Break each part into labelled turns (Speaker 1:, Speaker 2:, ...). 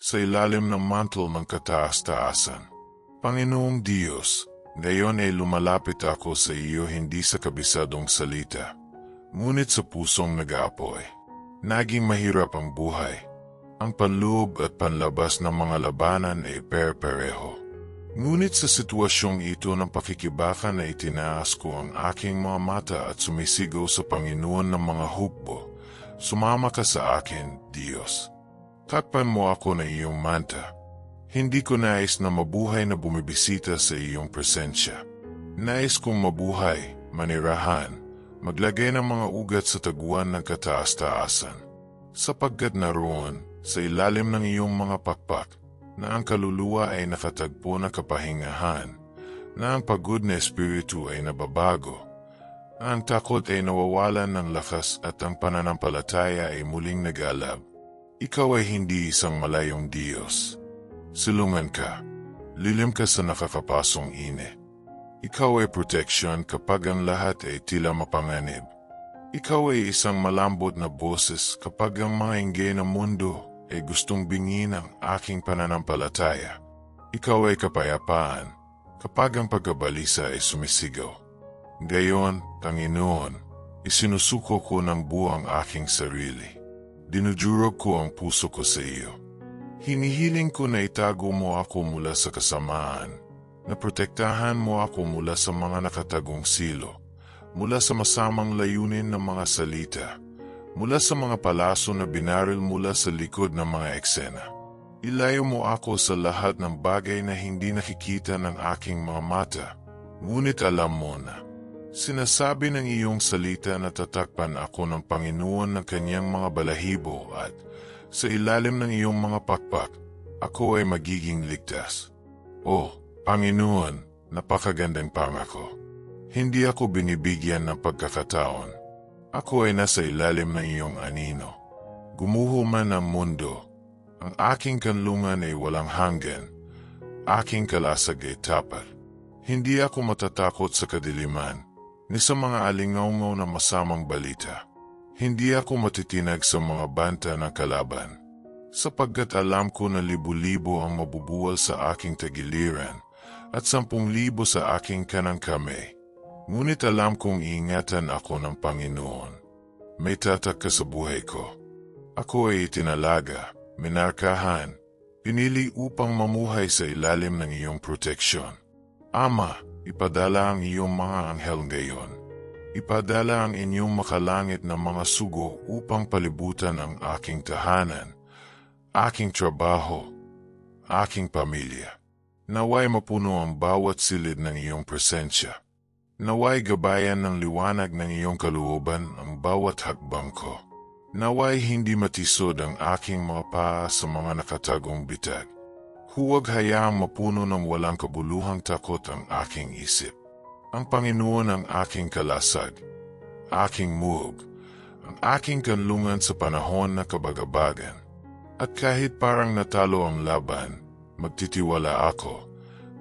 Speaker 1: sa ilalim ng mantle ng kataas-taasan. Panginoong Diyos, ngayon ay lumalapit ako sa iyo hindi sa kabisadong salita, ngunit sa pusong nag-aapoy. Naging mahirap ang buhay. Ang panloob at panlabas ng mga labanan ay per-pareho. Ngunit sa sitwasyong ito ng pakikibaka na itinaas ko ang aking mga mata at sumisigaw sa Panginoon ng mga hukbo, sumama ka sa akin, Diyos. Takpan mo ako na iyong manta. Hindi ko nais na mabuhay na bumibisita sa iyong presensya. Nais kong mabuhay, manirahan, maglagay ng mga ugat sa taguan ng kataas-taasan. Sapagkat naroon, sa ilalim ng iyong mga pakpak, na ang kaluluwa ay nakatagpo ng kapahingahan, na ang pagod na espiritu ay nababago, na ang takot ay nawawalan ng lakas at ang pananampalataya ay muling nag-alab. Ikaw ay hindi isang malayong Diyos. Silungan ka. Lilim ka sa nakakapasong ine. Ikaw ay protection kapag ang lahat ay tila mapanganib. Ikaw ay isang malambot na boses kapag ang mga inggay ng mundo ay gustong bingin ang aking pananampalataya. Ikaw ay kapayapaan kapag ang pagkabalisa ay sumisigaw. Gayon, Panginoon, isinusuko ko ng buo ang aking sarili. Dinudurog ko ang puso ko sa iyo. Hinihiling ko na itago mo ako mula sa kasamaan, na protektahan mo ako mula sa mga nakatagong silo, mula sa masamang layunin ng mga salita, mula sa mga palaso na binaril mula sa likod ng mga eksena. Ilayo mo ako sa lahat ng bagay na hindi nakikita ng aking mga mata, ngunit alam mo na. Sinasabi ng iyong salita na tatakpan ako ng Panginoon ng kanyang mga balahibo at sa ilalim ng iyong mga pakpak, ako ay magiging ligtas. O, Panginoon, napakagandang pangako. Hindi ako binibigyan ng pagkakataon. Ako ay nasa ilalim ng iyong anino. Gumuho man ang mundo, ang aking kanlungan ay walang hanggan, aking kalasag ay tapat. Hindi ako matatakot sa kadiliman, ni sa mga alingaungaw na masamang balita. Hindi ako matitinag sa mga banta ng kalaban, sapagkat alam ko na libu-libo ang mabubuwal sa aking tagiliran at sampung libo sa aking kanang kamay. Ngunit alam kong iingatan ako ng Panginoon. May tatak ka sa buhay ko. Ako ay itinalaga, minarkahan, pinili upang mamuhay sa ilalim ng iyong proteksyon. Ama, Ipadala ang iyong mga anghel ngayon. Ipadala ang inyong makalangit na mga sugo upang palibutan ang aking tahanan, aking trabaho, aking pamilya. Naway mapuno ang bawat silid ng iyong presensya. Naway gabayan ng liwanag ng iyong kalooban ang bawat hakbang ko. Naway hindi matisod ang aking mga paa sa mga nakatagong bitag. Huwag hayaang mapuno ng walang kabuluhang takot ang aking isip. Ang Panginoon ang aking kalasag, aking muog, ang aking kanlungan sa panahon na kabagabagan. At kahit parang natalo ang laban, magtitiwala ako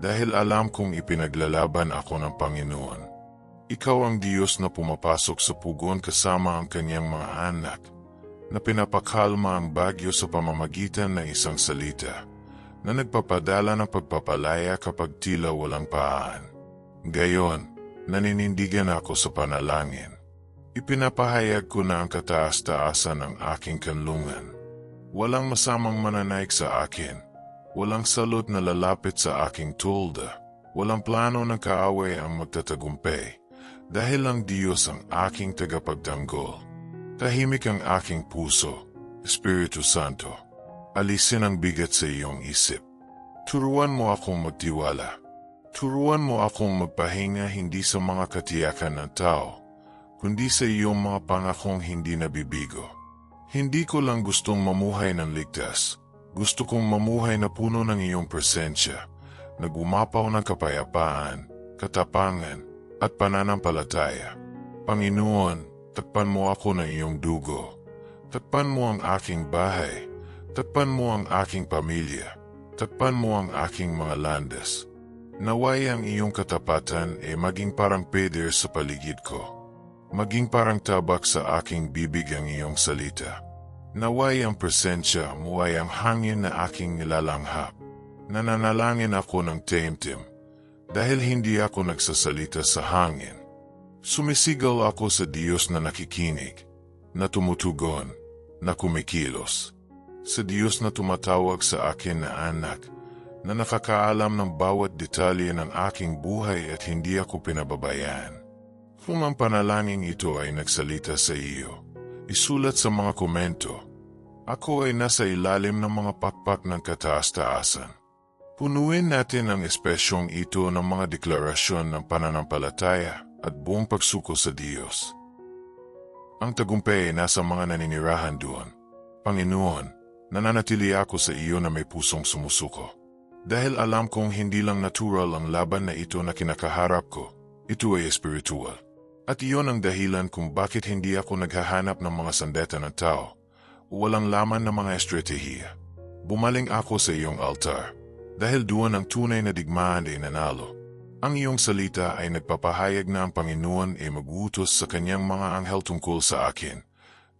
Speaker 1: dahil alam kong ipinaglalaban ako ng Panginoon. Ikaw ang Diyos na pumapasok sa pugon kasama ang kanyang mga anak, na pinapakalma ang bagyo sa pamamagitan ng isang salita na nagpapadala ng pagpapalaya kapag tila walang paan. Gayon, naninindigan ako sa panalangin. Ipinapahayag ko na ang kataas-taasan ng aking kanlungan. Walang masamang mananaik sa akin. Walang salot na lalapit sa aking tulda. Walang plano ng kaaway ang magtatagumpay. Dahil ang Diyos ang aking tagapagtanggol. Tahimik ang aking puso, Espiritu Santo. Alisin ang bigat sa iyong isip. Turuan mo akong magtiwala. Turuan mo akong magpahinga hindi sa mga katiyakan ng tao, kundi sa iyong mga pangakong hindi nabibigo. Hindi ko lang gustong mamuhay ng ligtas. Gusto kong mamuhay na puno ng iyong presensya, nagumapaw ng kapayapaan, katapangan, at pananampalataya. Panginoon, takpan mo ako ng iyong dugo. Takpan mo ang aking bahay Takpan mo ang aking pamilya. Takpan mo ang aking mga landas. Naway ang iyong katapatan ay maging parang peder sa paligid ko. Maging parang tabak sa aking bibig ang iyong salita. Naway ang presensya mo ay ang hangin na aking nilalanghap. Nananalangin ako ng taimtim dahil hindi ako nagsasalita sa hangin. Sumisigaw ako sa Diyos na nakikinig, na tumutugon, na kumikilos. Sa Diyos na tumatawag sa akin na anak, na nakakaalam ng bawat detalye ng aking buhay at hindi ako pinababayaan. Kung ang panalangin ito ay nagsalita sa iyo, isulat sa mga komento. Ako ay nasa ilalim ng mga pakpak ng kataas-taasan. Punuin natin ang espesyong ito ng mga deklarasyon ng pananampalataya at buong pagsuko sa Diyos. Ang tagumpay ay nasa mga naninirahan doon. Panginoon, nananatili ako sa iyo na may pusong sumusuko. Dahil alam kong hindi lang natural ang laban na ito na kinakaharap ko, ito ay espiritual. At iyon ang dahilan kung bakit hindi ako naghahanap ng mga sandeta ng tao walang laman ng mga estratehiya. Bumaling ako sa iyong altar dahil doon ang tunay na digmaan ay nanalo. Ang iyong salita ay nagpapahayag na ang Panginoon ay magutos sa kanyang mga anghel tungkol sa akin.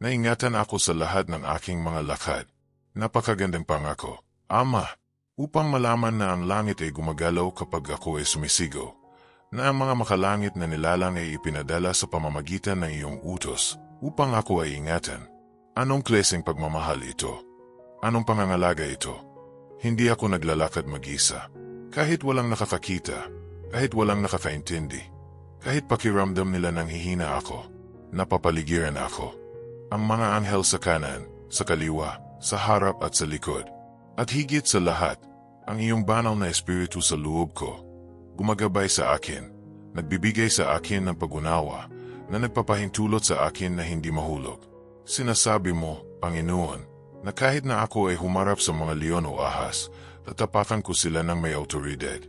Speaker 1: Naingatan ako sa lahat ng aking mga lakad. Napakagandang pangako. Ama, upang malaman na ang langit ay gumagalaw kapag ako ay sumisigaw na ang mga makalangit na nilalang ay ipinadala sa pamamagitan ng iyong utos upang ako ay ingatan. Anong klaseng pagmamahal ito? Anong pangangalaga ito? Hindi ako naglalakad mag-isa. Kahit walang nakakakita, kahit walang nakakaintindi, kahit pakiramdam nila nang hihina ako, napapaligiran ako. Ang mga anghel sa kanan, sa kaliwa, sa harap at sa likod. At higit sa lahat, ang iyong banal na espiritu sa loob ko gumagabay sa akin, nagbibigay sa akin ng pagunawa na nagpapahintulot sa akin na hindi mahulog. Sinasabi mo, Panginoon, na kahit na ako ay humarap sa mga leon o ahas, tatapakan ko sila ng may autoridad.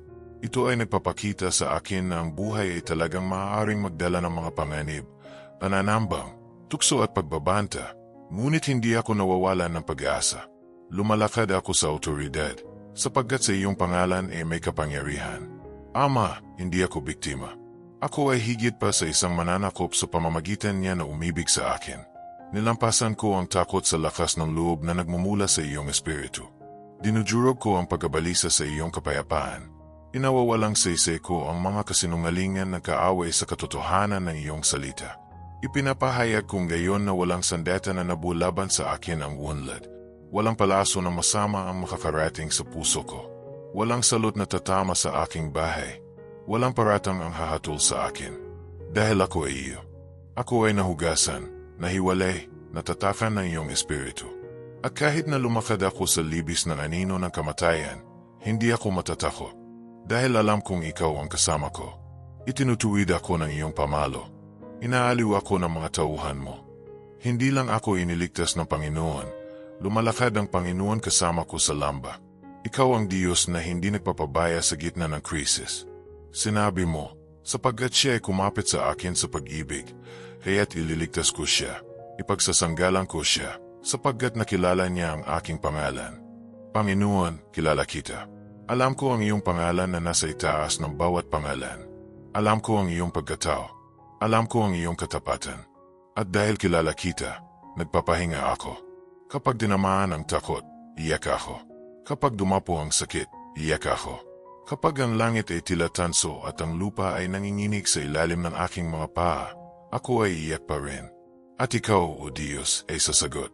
Speaker 1: Ito ay nagpapakita sa akin na ang buhay ay talagang maaaring magdala ng mga panganib, pananambang, tukso at pagbabanta, ngunit hindi ako nawawalan ng pag-asa. Lumalakad ako sa autoridad, sapagkat sa iyong pangalan ay may kapangyarihan. Ama, hindi ako biktima. Ako ay higit pa sa isang mananakop sa pamamagitan niya na umibig sa akin. Nilampasan ko ang takot sa lakas ng loob na nagmumula sa iyong espiritu. Dinudurog ko ang pagkabalisa sa iyong kapayapaan. Inawawalang saysay ko ang mga kasinungalingan na kaaway sa katotohanan ng iyong salita. Ipinapahayag kong gayon na walang sandeta na nabulaban sa akin ang unlad. Walang palaso na masama ang makakarating sa puso ko. Walang salot na tatama sa aking bahay. Walang paratang ang hahatol sa akin. Dahil ako ay iyo. Ako ay nahugasan, nahiwalay, natatakan ng iyong espiritu. At kahit na lumakad ako sa libis ng anino ng kamatayan, hindi ako matatakot. Dahil alam kong ikaw ang kasama ko. Itinutuwid ako ng iyong pamalo. Inaaliw ako ng mga tauhan mo. Hindi lang ako iniligtas ng Panginoon, lumalakad ang Panginoon kasama ko sa lambak. Ikaw ang Diyos na hindi nagpapabaya sa gitna ng krisis. Sinabi mo, sapagkat siya ay kumapit sa akin sa pag-ibig, kaya't ililigtas ko siya, ipagsasanggalang ko siya, sapagkat nakilala niya ang aking pangalan. Panginoon, kilala kita. Alam ko ang iyong pangalan na nasa itaas ng bawat pangalan. Alam ko ang iyong pagkatao. Alam ko ang iyong katapatan. At dahil kilala kita, nagpapahinga ako. Kapag dinamaan ang takot, iyak ako. Kapag dumapo ang sakit, iyak ako. Kapag ang langit ay tila tanso at ang lupa ay nanginginig sa ilalim ng aking mga paa, ako ay iyak pa rin. At ikaw, O Diyos, ay sasagot.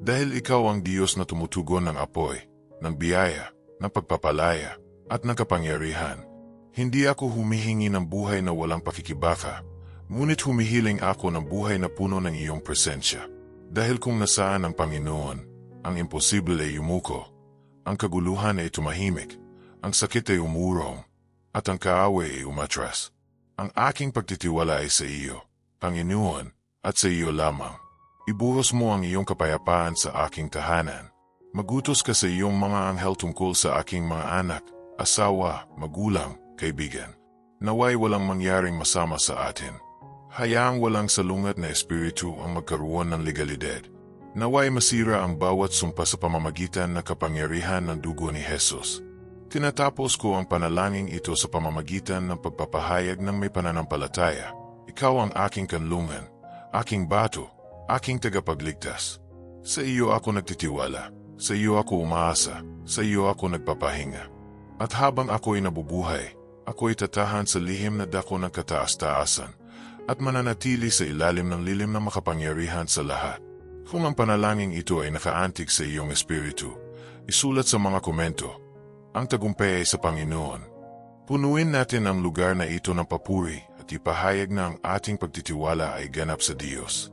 Speaker 1: Dahil ikaw ang Diyos na tumutugon ng apoy, ng biyaya, ng pagpapalaya, at ng kapangyarihan. Hindi ako humihingi ng buhay na walang pakikibaka, ngunit humihiling ako ng buhay na puno ng iyong presensya. Dahil kung nasaan ang Panginoon, ang imposible ay yumuko ang kaguluhan ay tumahimik, ang sakit ay umurong, at ang kaaway ay umatras. Ang aking pagtitiwala ay sa iyo, Panginoon, at sa iyo lamang. Ibuhos mo ang iyong kapayapaan sa aking tahanan. Magutos ka sa iyong mga anghel tungkol sa aking mga anak, asawa, magulang, kaibigan. Naway walang mangyaring masama sa atin. Hayaang walang salungat na espiritu ang magkaroon ng legalidad. Naway masira ang bawat sumpa sa pamamagitan ng kapangyarihan ng dugo ni Jesus. Tinatapos ko ang panalangin ito sa pamamagitan ng pagpapahayag ng may pananampalataya. Ikaw ang aking kanlungan, aking bato, aking tagapagligtas. Sa iyo ako nagtitiwala. Sa iyo ako umaasa. Sa iyo ako nagpapahinga. At habang ako'y nabubuhay, ako'y tatahan sa lihim na dako ng kataas-taasan at mananatili sa ilalim ng lilim na makapangyarihan sa lahat. Kung ang panalangin ito ay nakaantig sa iyong espiritu, isulat sa mga komento. Ang tagumpay ay sa Panginoon. Punuin natin ang lugar na ito ng papuri at ipahayag na ang ating pagtitiwala ay ganap sa Diyos.